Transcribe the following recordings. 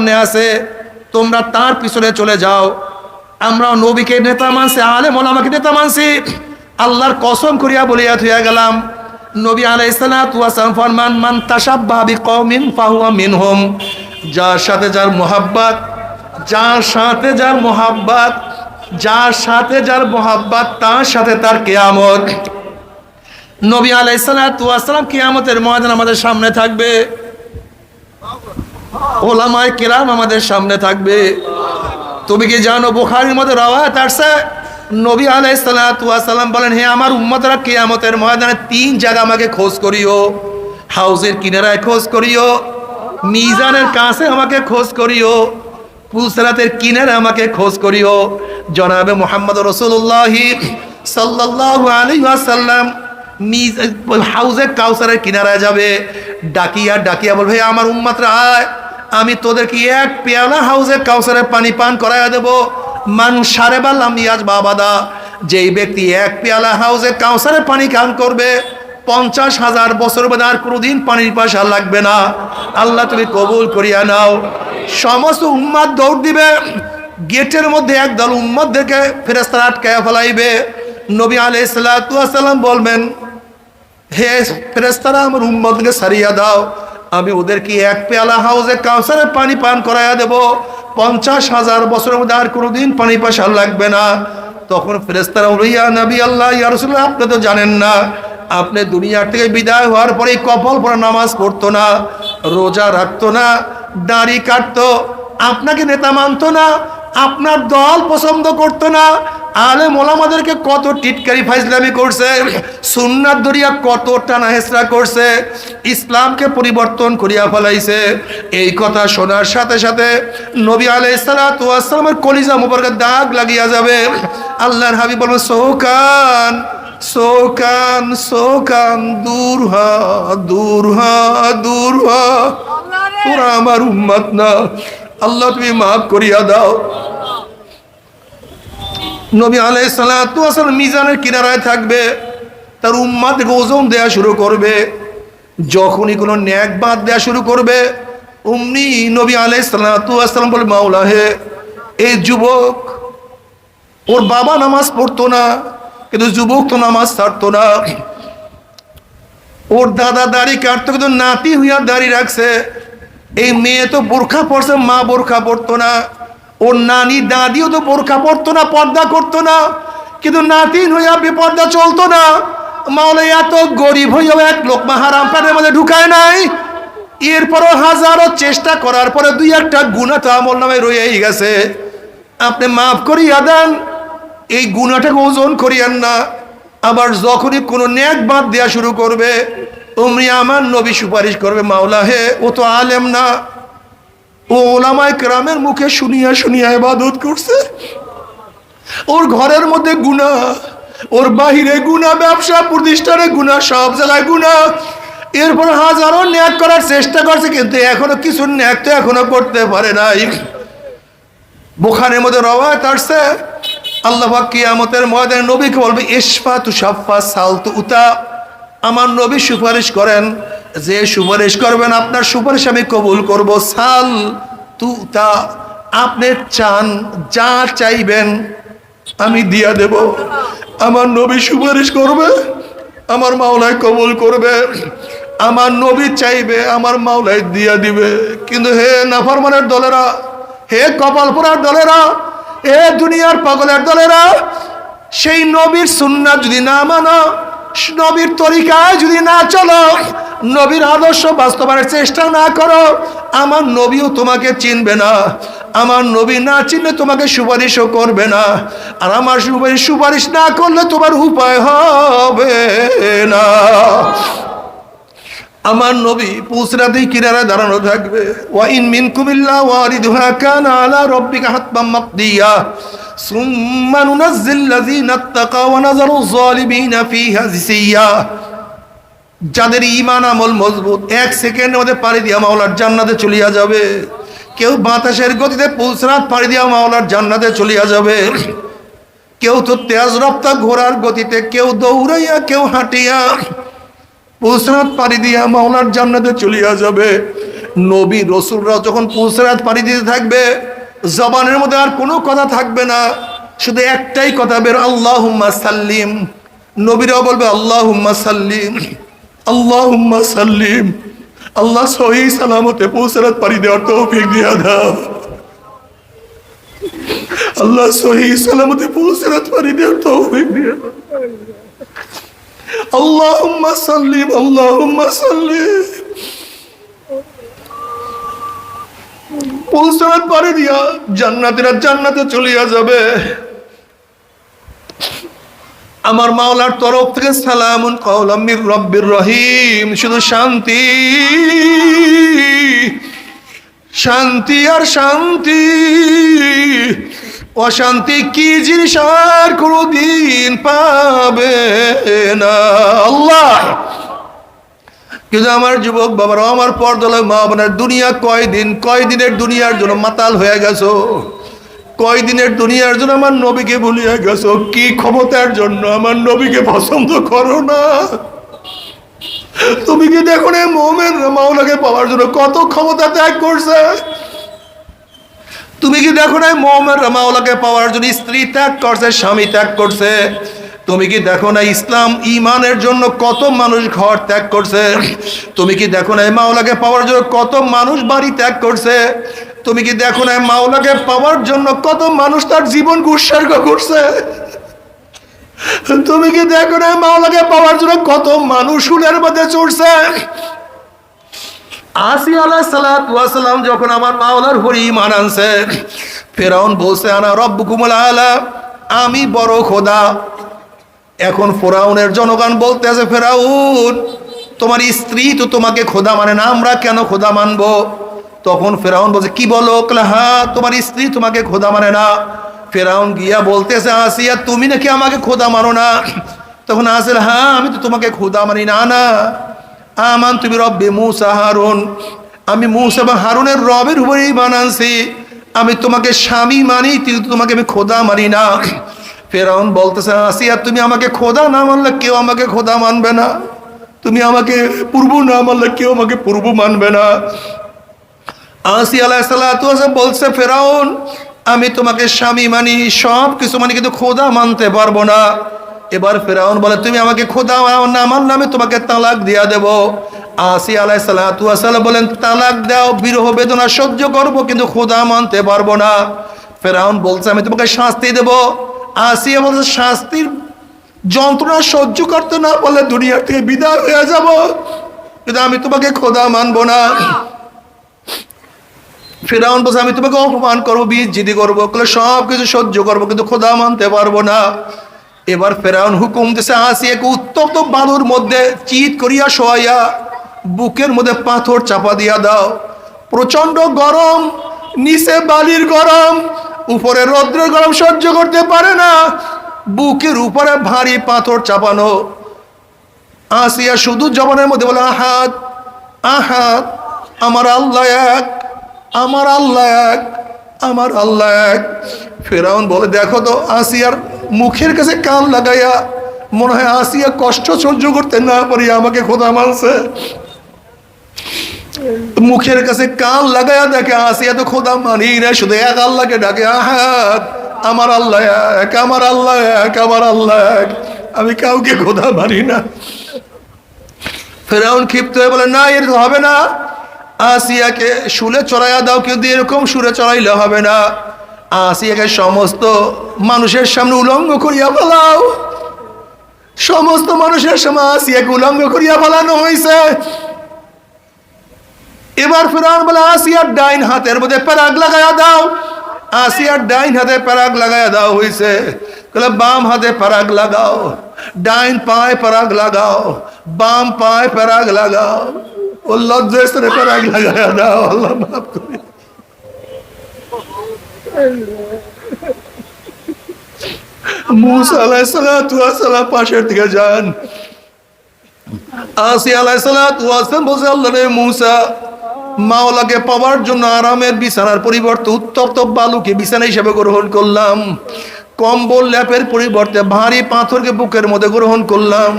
সামনে আছে, তোমরা তার পিছনে চলে যাও। আমরা নবীকে নেতা মানছি, আলেম আমাকে নেতা মানছি। আল্লাহর কসম করিয়া বলিয়া থুইয়া গেলাম, নবী যার সাথে যার মোহাব্বত, যার সাথে যার মোহাব্বত, যার সাথে যার মোহাব্বত, তার সাথে তার কেয়ামত। নবী আলাইসালাম কিয়ামতের ময়দান আমাদের সামনে থাকবে। ওলামায় কেরাম আমাদের সামনে থাকবে। তুমি কি জানো বুখারির মধ্যে রাওয়াত আসছে? নবী আলাইসালাম বলেন, হে আমার উম্মতরা, কিয়ামতের ময়দানে তিন জায়গা আমাকে খোঁজ করিও। হাউসের কিনারায় খোঁজ করিও। মিজানের কাছে আমাকে খোঁজ করিও। পুলসরাতের কিনারে আমাকে খোঁজ করিও। জনাবে মোহাম্মদ রসুল্লাহি আলাইহি ওয়াসাল্লাম নিজ হাউজে কাউসারের কিনারায় যাবে। ডাকিয়া ডাকিয়া বলবে, "হে আমার উম্মাতরা, আয়। আমি তোদেরকে এক পেয়ালা হাউজে কাউসারের পানি পান করাইয়া দেব। মান সারে বাল্লাম ইয়াজ বাবাদা যেই ব্যক্তি এক পেয়ালা হাউজে কাউসারের পানি পান করবে, পঞ্চাশ হাজার বছর বাদে আর কোনোদিন পানির পাশা লাগবে না। আল্লাহ তুমি কবুল করিয়া নাও। সমস্ত উম্মাদ দৌড় দিবে। গেটের মধ্যে একদল উম্মদদেরকে ফেরেস্তারা আটকায়া ফেলাইবে। নবী আলাই সাল্লাম বলবেন, হে ফেরেস্তারা আমার উম্মদকে সারিয়া দাও। আমি ওদেরকে এক পেয়ালা হাউজে কাউসারের পানি পান করাইয়া দেব। পঞ্চাশ হাজার বছরের মধ্যে আর কোনোদিন পানি পাশা লাগবে না। তখন ফেরেস্তারা ইয়া নবী আল্লাহ, ইয়া রসুল্লাহ আপনি তো জানেন না। আপনি দুনিয়ার থেকে বিদায় হওয়ার পরে কপাল পরে নামাজ পড়তো না, রোজা রাখতো না, দাড়ি কাটতো। আপনাকে নেতা মানতো না, আপনার দল পছন্দ করতো না আলে মোলামাদেরকে কত টিটকারি ফাইজলামি করছে সুন্নার দরিয়া কত টানা হেসরা করছে ইসলামকে পরিবর্তন করিয়া ফেলাইছে। এই কথা শোনার সাথে সাথে নবী আলাই সালামের কলিজা মুবারকের দাগ লাগিয়া যাবে। আল্লাহর হাবি বলবেন সৌকান সৌকান সৌকান দূর হ দূর হ দূর হ। তোরা আমার উম্মত না। আল্লাহ তুমি মাফ করিয়া দাও। নবী আলাই সালাম মিজানের কিনারায় থাকবে, তার উম্মাদকে ওজন দেয়া শুরু করবে, যখনই কোনো ন্যাক বাদ দেয়া শুরু করবে, অমনি নবী আলাই সালাম বলে, মাওলা হে এই যুবক, ওর বাবা নামাজ পড়তো না, কিন্তু যুবক তো নামাজ ছাড়তো না। ওর দাদা দাড়ি কাটতো, কিন্তু নাতি হইয়া দাড়ি রাখছে। এই মেয়ে তো বোরখা পড়ছে মা বোরখা পড়তো না। ওর নানি দাদিও তো বোরখা পড়তো না, পর্দা করতো না। কিন্তু নাতিন হইয়া বেপর্দা চলতো না। মাওলা এত গরিব হইয়াও এক লোক হারাম পানের মধ্যে ঢুকায় নাই। এরপরও হাজারো চেষ্টা করার পরে দুই একটা গুণা তো আমল নামে রয়েই গেছে। আপনি মাফ করিয়া দেন, এই গুণাটাকে ওজন করিয়েন না। আবার যখনই কোনো ন্যাক বাদ দেওয়া শুরু করবে, অমনি আমার নবী সুপারিশ করবে, মাওলা হে, ও তো আলেম না। ও ওলামায় গ্রামের মুখে শুনিয়া শুনিয়া ইবাদত করছে। ওর ঘরের মধ্যে গুণা, ওর বাহিরে গুণা, ব্যবসা প্রতিষ্ঠানে গুণা, সব জায়গায় গুণা। এরপর হাজারো ন্যাক করার চেষ্টা করছে, কিন্তু এখনও কিছু ন্যাক তো এখনও করতে পারে নাই। বোখানের মধ্যে রওয়ায়ত আসছে, আল্লাহ কিয়ামতের ময়দানে নবীকে বলবে ইসফা তু সাফা সাল তু উতা। আমার নবী সুপারিশ করেন যে সুপারিশ করবেন, আপনার সুপারিশ আমি কবুল করব। সাল তু তা, আপনি চান, যা চাইবেন, আমি দিয়া দেব। আমার নবী সুপারিশ করবে, আমার মাওলায় কবুল করবে, আমার নবী চাইবে, আমার মাওলায় দিয়া দিবে। কিন্তু হে নাফরমানের দলেরা, হে কপালপুরার দলেরা, হে দুনিয়ার পাগলের দলেরা, সেই নবীর সুন্নাত যদি না মানো নবীর তরিকায় যদি না চলো, নবীর আদর্শ বাস্তবায়নের চেষ্টা না করো, আমার নবীও তোমাকে চিনবে না, আমার নবী না চিনলে তোমাকে সুপারিশও করবে না, আর আমার সুপারিশ সুপারিশ না করলে তোমার উপায় হবে না। আমার নবী পুসরাতেই কিনারা দাঁড়ানো থাকবে। ওয়াইন মিন কুমিল্লা ওয়ারিদুহা কানা আলা রব্বিকা হাতমাম মাকদিয়া। নুনাজ্জিল লাযিনা ইত্তাকাও ওয়া নাযারু যালিমিনা ফিহা জিসিয়া যাদের ইমান আমল মজবুত, এক সেকেন্ডের মধ্যে পাড়ি দিয়া মাওলার জান্নাতে চলিয়া যাবে। কেউ বাতাসের গতিতে পুসরাত পাড়ি দিয়া মাওলার জান্নাতে চলিয়া যাবে। কেউ তো তেজ রপ্তা ঘোড়ার গতিতে, কেউ দৌড়াইয়া, কেউ হাঁটিয়া। পুসরাত পাড়ি দিয়া মাওলার জান্নাতে চলিয়া যাবে। নবী রসুলরাও যখন পুলসরাত পাড়ি দিতে থাকবে জবানের মধ্যে আর কোনো কথা থাকবে না। শুধু একটাই কথা বের আল্লাহ সাল্লিম। নবীরাও বলবে আল্লাহ সাল্লিম। আল্লাহ সাল্লিম। আল্লাহ সহি সালামতে পুলসরাত পারি দেওয়ার তৌফিক দিয়া দাও। আল্লাহ সহি সালামতে পুলসরাত পারি দেওয়ার তৌফিক দিয়া দাও। সাল্লিম। আল্লাহুম্মা সাল্লিম। পুলসরাত পারে দিয়া জান্নাতীরা জান্নাতে চলিয়া যাবে। আমার মাওলার তরফ থেকে সালামুন কওলাম মির রব্বির রহিম। শুধু শান্তি শান্তি আর শান্তি। অশান্তি কি জিনিস আর কোনদিন পাবে না। আল্লাহ কিন্তু আমার যুবক বাবারা আমার পর্দলে মা বোনের দুনিয়া কয়দিন, কয়দিনের দুনিয়ার জন্য মাতাল হয়ে গেছো? কয়দিনের দুনিয়ার জন্য আমার নবীকে ভুলিয়ে গেছো? কি ক্ষমতার জন্য আমার নবীকে পছন্দ করো না? তুমি কি দেখো না মোমেন মাওলাকে পাওয়ার জন্য কত ক্ষমতা ত্যাগ করছে? তুমি কি দেখো না মোহাম্মদ মাওলাকে পাওয়ার জন্য স্ত্রী ত্যাগ করছে, স্বামী ত্যাগ করছে? তুমি কি দেখো না ইসলাম ইমানের জন্য কত মানুষ ঘর ত্যাগ করছে? তুমি কি দেখো না মাওলাকে পাওয়ার জন্য কত মানুষ বাড়ি ত্যাগ করছে? তুমি কি দেখো না মাওলাকে পাওয়ার জন্য কত মানুষ তার জীবন উৎসর্গ করছে? তুমি কি দেখো না মাওলাকে পাওয়ার জন্য কত মানুষ সুলের মধ্যে চড়ছে? আসি আলাহ সালাম যখন আমার মাওলার হরি ইমান আনছে, ফেরাউন বলছে, আনা রব্বুকুমুল আলা, আমি বড় খোদা। এখন ফেরাউনের জনগণ বলতে আছে, ফেরাউন, তোমার স্ত্রী তো তোমাকে খোদা মানে না, আমরা কেন খোদা মানবো? তখন ফেরাউন বলছে, কি বলো? কলে হ্যাঁ তোমার স্ত্রী তোমাকে খোদা মানে না। ফেরাউন গিয়া বলতেছে, আসিয়া, তুমি নাকি আমাকে খোদা মানো না? তখন আসেল হ্যাঁ আমি তো তোমাকে খোদা মানি না না। আমান তুমি রব্বে মুসা হারুন। আমি মুসা এবং হারুনের রবের উপরেই বানানছি। আমি তোমাকে স্বামী মানি কিন্তু তোমাকে আমি খোদা মানি না। ফেরাউন বলতেছে আসিয়া তুমি আমাকে খোদা না মানলে কেউ আমাকে খোদা মানবে না। তুমি আমাকে পূর্ব না মানলে কেউ আমাকে পূর্ব মানবে না। আসি আলাহ সাল্লাহ বলছে, ফেরাউন, আমি তোমাকে স্বামী মানি সব কিছু মানি, কিন্তু খোদা মানতে পারব না। এবার ফেরাউন বলে, তুমি আমাকে খোদা না মানলে আমি তোমাকে তালাক দিয়া দেব। আসি আলাই সাল্লাহ বলেন, তালাক দাও, বিরহ বেদনা সহ্য করব, কিন্তু খোদা মানতে পারব না। ফেরাউন বলছে, আমি তোমাকে শাস্তি দেব। আসিয়া বলছে, শাস্তির যন্ত্রণা সহ্য করতে না বলে দুনিয়ার থেকে বিদায় হয়ে যাব। কিন্তু আমি তোমাকে খোদা মানবো না। ফেরাউন বলছে, আমি তোমাকে অপমান করব, বিজিদি করব সব কিছু সহ্য করব, কিন্তু খোদা মানতে পারব না। এবার ফেরাউন হুকুম দিছে আসি এক উত্তপ্ত বালুর মধ্যে চিত করিয়া শোয়াইয়া, বুকের মধ্যে পাথর চাপা দিয়া দাও। প্রচণ্ড গরম, নিচে বালির গরম উপরে রৌদ্রের গরম সহ্য করতে পারে না। বুকের উপরে ভারী পাথর চাপানো। আসিয়া শুধু জবানের মধ্যে বলে আহাত আহাত আমার আল্লাহ এক, আমার আল্লাহ এক, আমার আল্লাহ এক। ফেরাউন বলে, দেখো তো, আসিয়ার মুখের কাছে কান লাগাইয়া মনে হয় আসিয়া কষ্ট সহ্য করতে না পারি আমাকে খোদা মানছে। মুখের কাছে কান লাগাইয়া দেখে আসিয়া তো খোদা মানি না শুধু এক আল্লাহকে ডাকে আহাত আমার আল্লাহ এক, আমার আল্লাহ এক, আমার আল্লাহ এক। আমি কাউকে খোদা মানি না। ফেরাউন ক্ষিপ্ত হয়ে বলে, না এর হবে না। আসিয়াকে শুলে চড়াইয়া দাও, কিন্তু এরকম সুরে চড়াইলে হবে না। আসিয়াকে সমস্ত মানুষের সামনে উলঙ্গ করিয়া ফেলাও। সমস্ত মানুষের সামনে আসিয়াকে উলঙ্গ করিয়া ফেলানো হয়েছে এবার ফেরান বলে, আসিয়ার ডাইন হাতের মধ্যে প্যারাগ লাগাইয়া দাও। আসিয়ার ডাইন হাতে প্যারাগ লাগাইয়া দাও হয়েছে বাম হাতে প্যারাগ লাগাও, ডাইন পায়ে প্যারাগ লাগাও, বাম পায়ে প্যারাগ লাগাও। ও লজ্জা স্তরে প্যারাগ লাগাইয়া দাও, আল্লাহ মাফ করে। মুসা আলাইসালাম পাশের দিকে যান। আসি আলাইসালাম বলছে, আল্লাহ রে মুসা মাওলাকে পাওয়ার জন্য আরামের বিছানার পরিবর্তে উত্তপ্ত বালুকে বিছানা হিসেবে গ্রহণ করলাম। কম্বল, ল্যাপের পরিবর্তে ভারী পাথরকে বুকের মধ্যে গ্রহণ করলাম।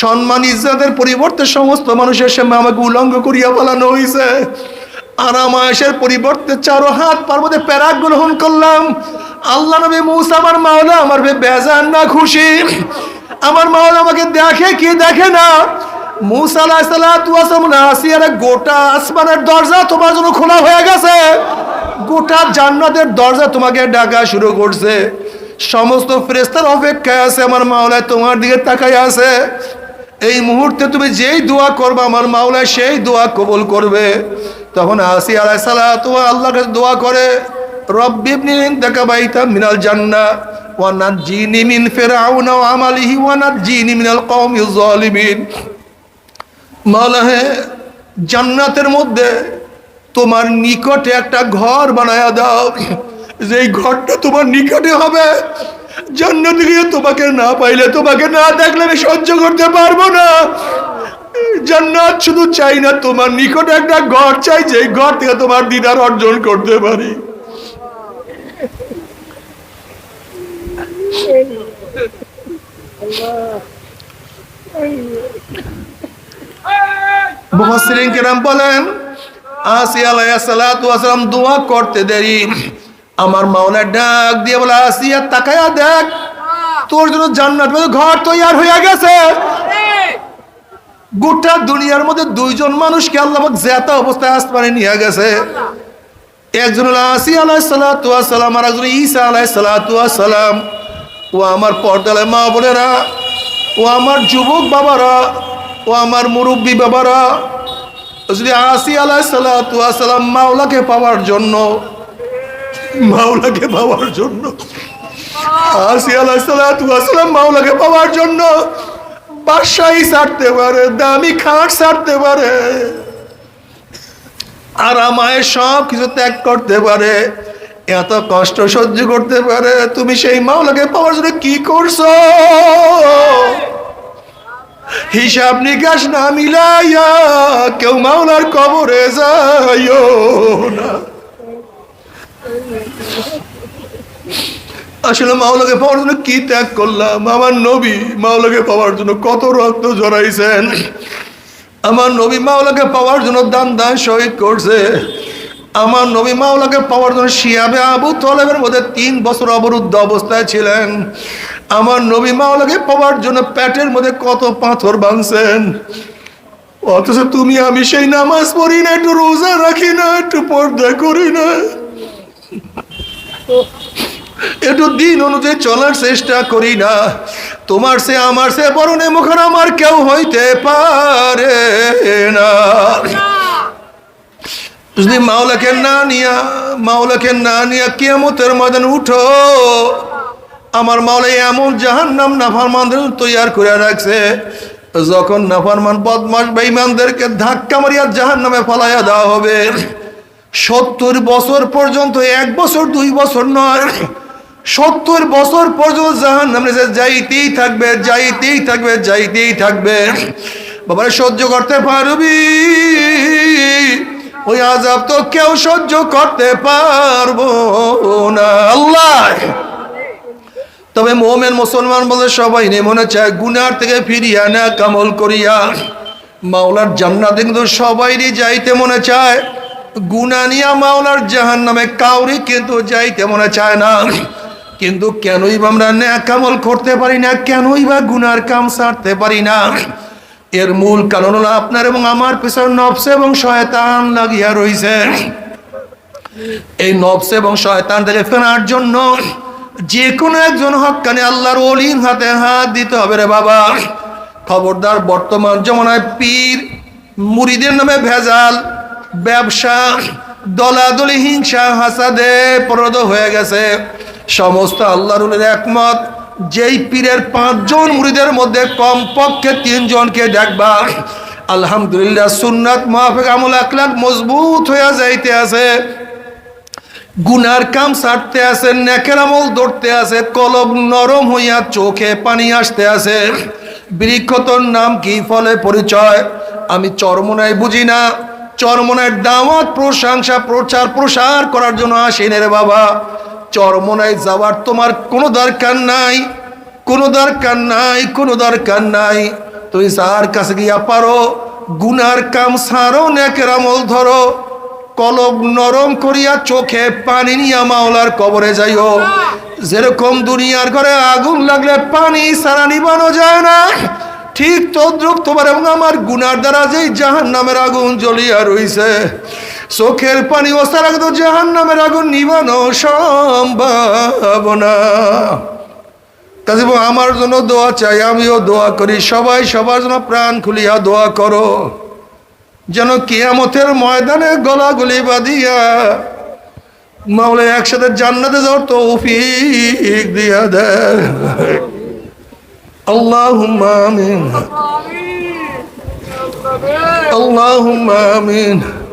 সম্মান, ইজ্জতের পরিবর্তে সমস্ত মানুষের সামনে আমাকে উলঙ্গ করিয়া ফেলানো হয়েছে আরামায়েশের পরিবর্তে চারো হাত পার্বতে প্যারাক গ্রহণ করলাম। আল্লাহ নবী মৌসা, আমার মাওলা, আমার বেজান না খুশি। আমার মাওলা আমাকে দেখে কি দেখে না? গোটা আসমানের দরজা তোমার জন্য খোলা হয়ে গেছে। গোটা জান্নাতের দরজা তোমাকে ডাকা শুরু করছে। সমস্ত ফেরেস্তার অপেক্ষায় আছে আমার মাওলায়, তোমার দিকে তাকাই আছে। এই মুহূর্তে তুমি যেই দোয়া করবে, আমার মাওলায় সেই দোয়া কবুল করবে। তখন আসি আলাই সালাহ আল্লাহর কাছে দোয়া করে রব্বিবনি দেখা বাইতা মিনাল জান্না ওয়ানাজ্জিনি মিন ফিরআউনা ওয়া আমালিহি ওয়ানাজ্জিনি মিনাল কওমিজ জালিমিন মাওলা হে, জান্নাতের মধ্যে তোমার নিকটে একটা ঘর বানায়া দাও। যেই ঘরটা তোমার নিকটে হবে, জান্নাত গিয়ে তোমাকে না পাইলে তোমাকে না দেখলে আমি সহ্য করতে পারব না। জান্নাত শুধু চাই না, তোমার নিকটে একটা ঘর চাই, যেই ঘর থেকে তোমার দিদার অর্জন করতে পারি। মুহাসসিরিন কেরাম বলেন, আসি আলাইহিসসালাম দোয়া করতে দেরি। আমার মাওলা ডাক দিয়ে বলে আসিয়া তাকায়া দেখ, তোর জন্য জান্নাত ঘর হয়ে গেছে। গোটা দুনিয়ার মধ্যে দুইজন মানুষকে আল্লাহ জেতা অবস্থায় আসমানে নিয়ে গেছে। একজন হলো আসি আলাইহিসসালাম আর একজন ঈসা আলাইহিসসালাম ও আমার পর্দালে মা বোনেরা, ও আমার যুবক বাবারা ও আমার মুরব্বী বাবারা যদি আসি আলাহ মাওলাকে পাওয়ার জন্য, মাওলাকে পাওয়ার জন্য, আসি আলাহ সালাম মাওলাকে পাওয়ার জন্য বাসাই ছাড়তে পারে, দামি খাট ছাড়তে পারে আরামায় সব কিছু ত্যাগ করতে পারে, এত কষ্ট সহ্য করতে পারে, তুমি সেই মাওলাকে পাওয়ার জন্য কি করছ? হিসাব নিকাশ না মিলাইয়া কেউ মাওলার কবরে যাইও না। আসলে মাওলাকে পাওয়ার জন্য কি ত্যাগ করলাম? আমার নবী মাওলাকে পাওয়ার জন্য কত রক্ত জড়াইছেন আমার নবী মাওলাকে পাওয়ার জন্য দান দান শহীদ করছে। আমার নবী মাওলাকে পাওয়ার জন্য শিয়াবে আবু তলেবের মধ্যে তিন বছর অবরুদ্ধ অবস্থায় ছিলেন। আমার নবী মাওলাকে পাওয়ার জন্য প্যাটের মধ্যে কত পাথর ভাঙছেন অথচ তুমি আমি সেই নামাজ পড়ি না একটু রোজা রাখি না একটু পর্দা করি না একটু দিন অনুযায়ী চলার চেষ্টা করি না। তোমার সে আমার সে বরণে মুখর আমার কেউ হইতে পারে না। যদি মাওলাকে না নিয়া, মাওলাকে না নিয়া কিয়ামতের ময়দান উঠো আমার মাওলা এমন জাহান্নাম নাফারমানদের তৈয়ার করে রাখছে, যখন নাফারমান বদমাস বেঈমানদেরকে ধাক্কা মারিয়া জাহান্নামে ফলাইয়া দেওয়া হবে। সত্তর বছর পর্যন্ত, এক বছর, দুই বছর নয়, সত্তর বছর পর্যন্ত জাহান নামে যাইতেই থাকবে যাইতেই থাকবে যাইতেই থাকবে। বাবার, সহ্য করতে পারবি? ওই আজাব তো কেউ সহ্য করতে পারব না। আল্লাহ! তবে মোমেন মুসলমান বলে সবাই মনে চায় গুনার থেকে ফিরিয়া না কামল করিয়া। মাওলার জান্নাতে কিন্তু সবাইরই যাইতে মনে চায়। গুনা নিয়া মাওলার জাহান নামে কাউরি কিন্তু যাইতে মনে চায় না। কিন্তু কেনই বা আমরা ন্যাকামল করতে পারি না, কেনই বা গুনার কাম সারতে পারি না। এর মূল কারণ হলো আপনার এবং আমার পিছনে নবসে এবং শয়তান লাগিয়া রইছে। এই নবসে এবং শয়তান থেকে ফেরার জন্য যে কোনো একজন হকানে আল্লাহর অলির হাতে হাত দিতে হবে রে বাবা। খবরদার বর্তমান জমানায় পীর মুড়িদের নামে ভেজাল, ব্যবসা, দলাদলি, হিংসা, হাসাদে প্রদ হয়ে গেছে। সমস্ত আল্লাহর উলের একমত, যেই পীরের পাঁচজন মুড়িদের মধ্যে কমপক্ষে তিনজনকে দেখবা। আলহামদুলিল্লাহ সুন্নাত মাহফিক আমল আকলাক মজবুত হয়ে যাইতে আছে। গুনার কাম সারতে আছে, নেকের আমল ধরতে আছে কলব নরম হইয়া চোখে পানি আসতে আছে। বৃক্ষতর নাম কি? ফলে পরিচয়। আমি চরমনায় বুঝি না। চরমনায় দাওয়াত, প্রশংসা, প্রচার, প্রসার করার জন্য আসেন রে বাবা। চরমনায় যাওয়ার তোমার কোনো দরকার নাই। কোনো দরকার নাই, কোনো দরকার নাই। তুই যার কাছে গিয়া পারো, গুনার কাম সারো, নেকের আমল ধরো। কলব নরম করিয়া চোখে পানি নিয়া মাওলার কবরে যাইও। যেরকম দুনিয়ার ঘরে আগুন লাগলে পানি সারা নিবানো যায় না। ঠিক তদ্রুপ তোমার এবং আমার গুনার দ্বারা যেই জাহান নামের আগুন জ্বলিয়া রইছে চোখের পানি ওসার আগে তো জাহান নামের আগুন নিবানো সম্ভব না। কাজে আমার জন্য দোয়া চাই আমিও দোয়া করি। সবাই সবার জন্য প্রাণ খুলিয়া দোয়া করো। যেন কিয়ামতের ময়দানে গলা গলাগুলি বাঁধিয়া মাওলা একসাথে জান্নাতে যাওয়ার তৌফিক দিয়া দেয়। আল্লাহুম্মা আমিন। আল্লাহুম্মা আমিন।